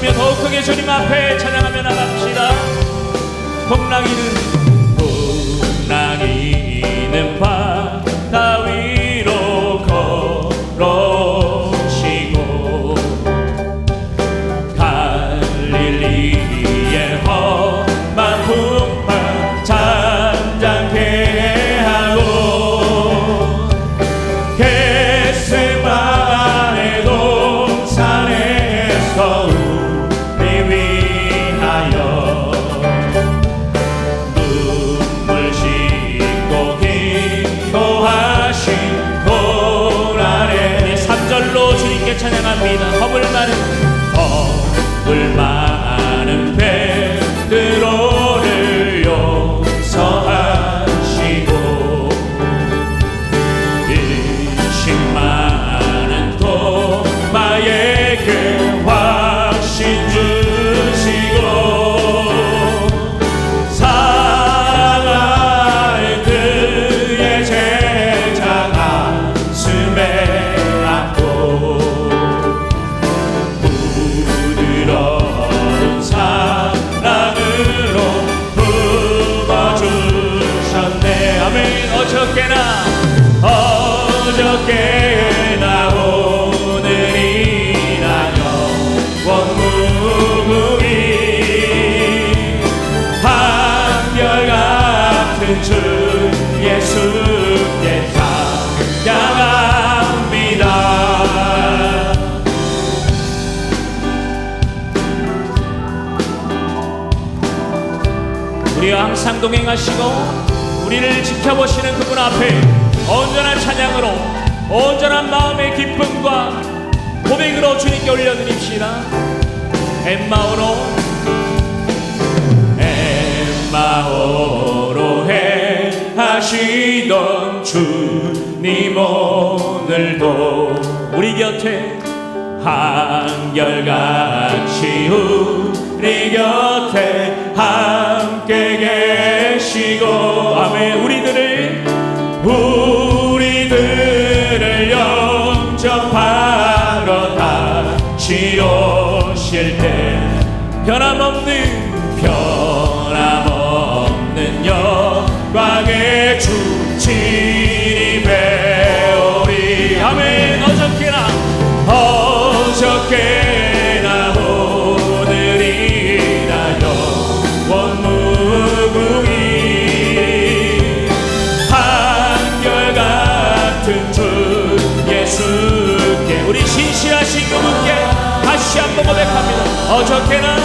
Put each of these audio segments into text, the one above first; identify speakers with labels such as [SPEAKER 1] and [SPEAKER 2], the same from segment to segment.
[SPEAKER 1] 박수치며 더욱 크게 주님 앞에 찬양하며 나갑시다. 풍랑이는 한결같은 주 예수께 찬양합니다. 우리와 항상 동행하시고 우리를 지켜보시는 그분 앞에 온전한 찬양으로 온전한 마음의 기쁨과 고백으로 주님께 올려드립시다. 엠마오로 행하시던 주님 오늘도 우리 곁에 한결같이 우리 곁에 함께 계시고 아멘. 우리들을 우리들을 영접하러 다시 오실 때 변함없는 어저께나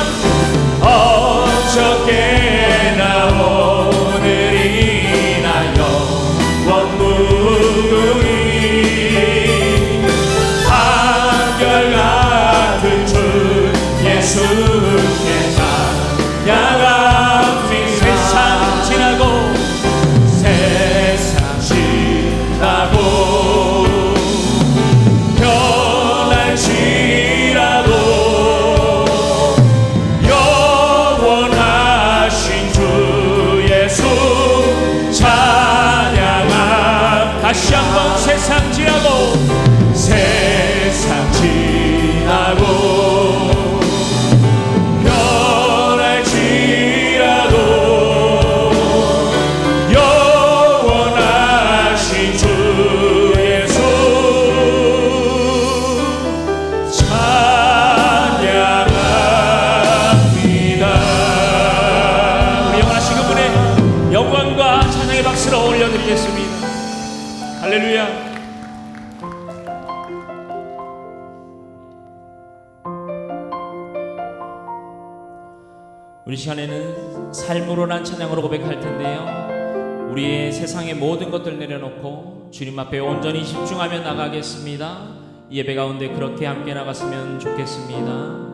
[SPEAKER 1] 세상 지나고 세상 그분의 영광과 찬양의 박수를 올려드리겠습니다 할렐루야. 우리 시간에는 삶으로 난 찬양으로 고백할 텐데요. 우리의 세상의 모든 것들 내려놓고 주님 앞에 온전히 집중하며 나가겠습니다. 예배 가운데 그렇게 함께 나갔으면 좋겠습니다.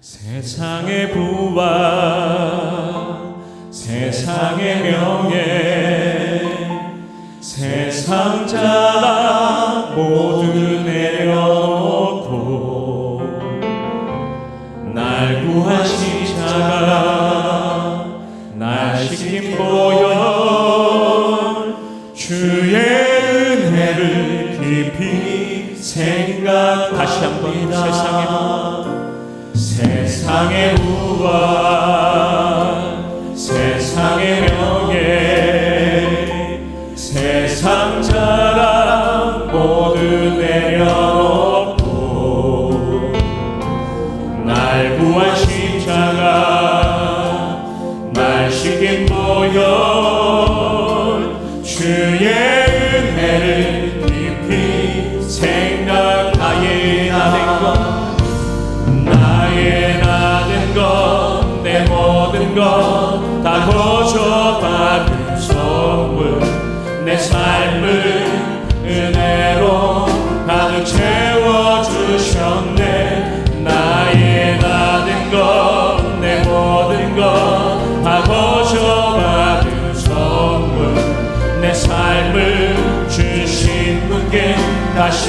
[SPEAKER 1] 세상의 부활. 세상의 명예 세상 자랑 모두 내려놓고 날 구하신 자가 날 지킨 보여 주의 은혜를 깊이 생각합니다. 다시 한번 세상의 세상의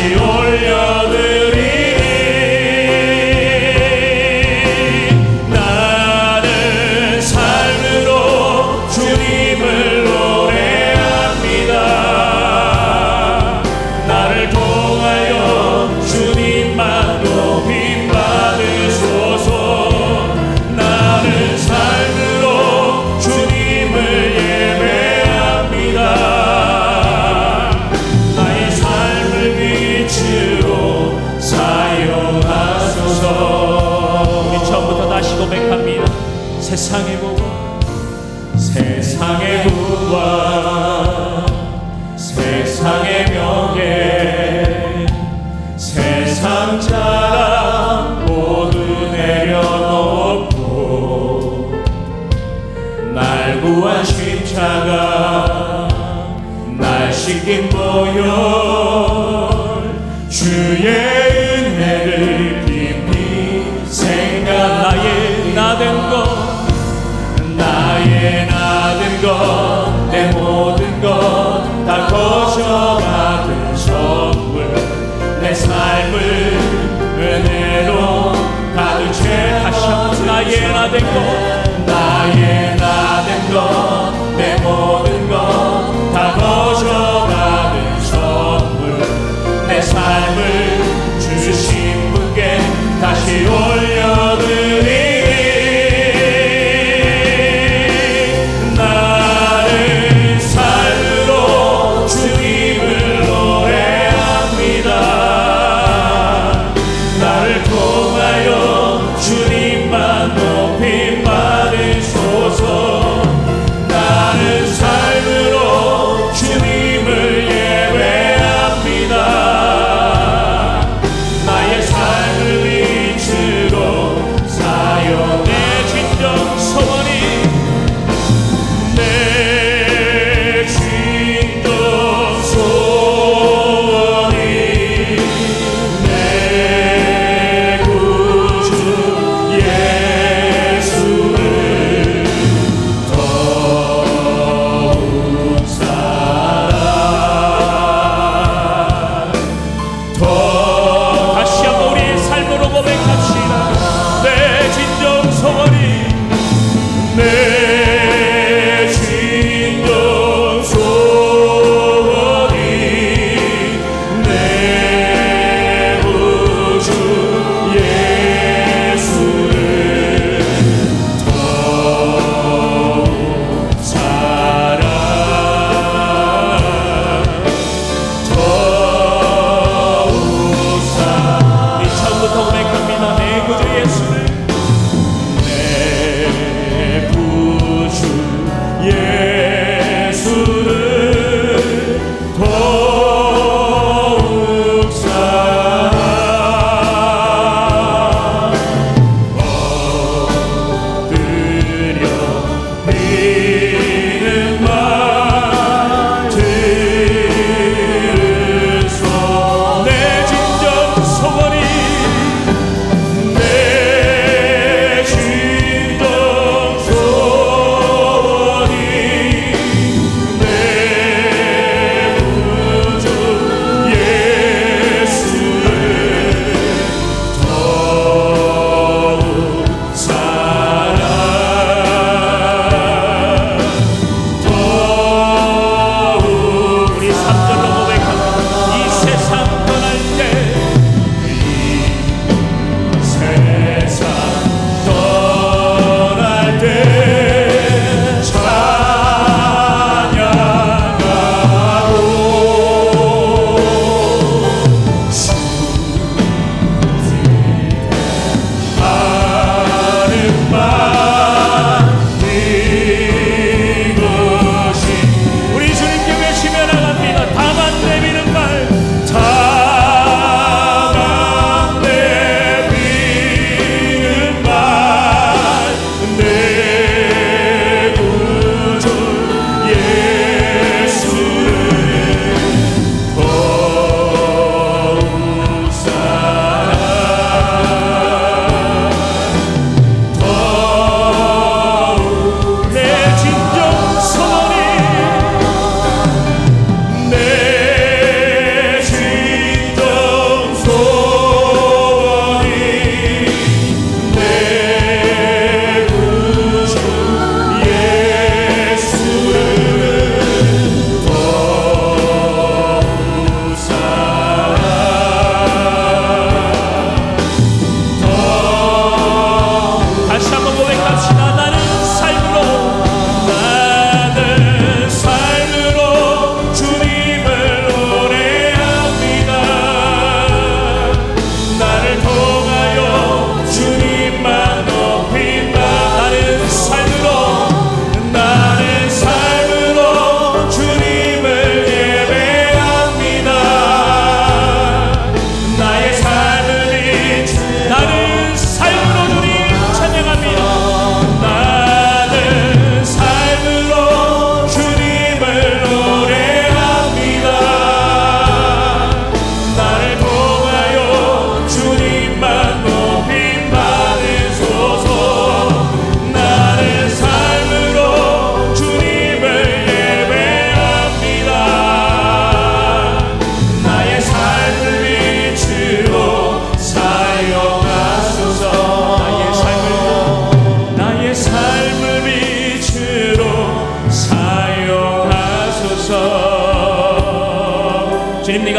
[SPEAKER 1] Senhor. 생각 나의 나된 것 나의 나된 것내 모든 것 다 거저받은 선물 내 삶을 은혜로 가득 채 하셔 나의 나된 것.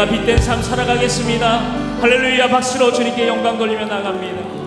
[SPEAKER 1] 빛된 삶 살아가겠습니다. 할렐루야 박수로 주님께 영광 돌리며 나갑니다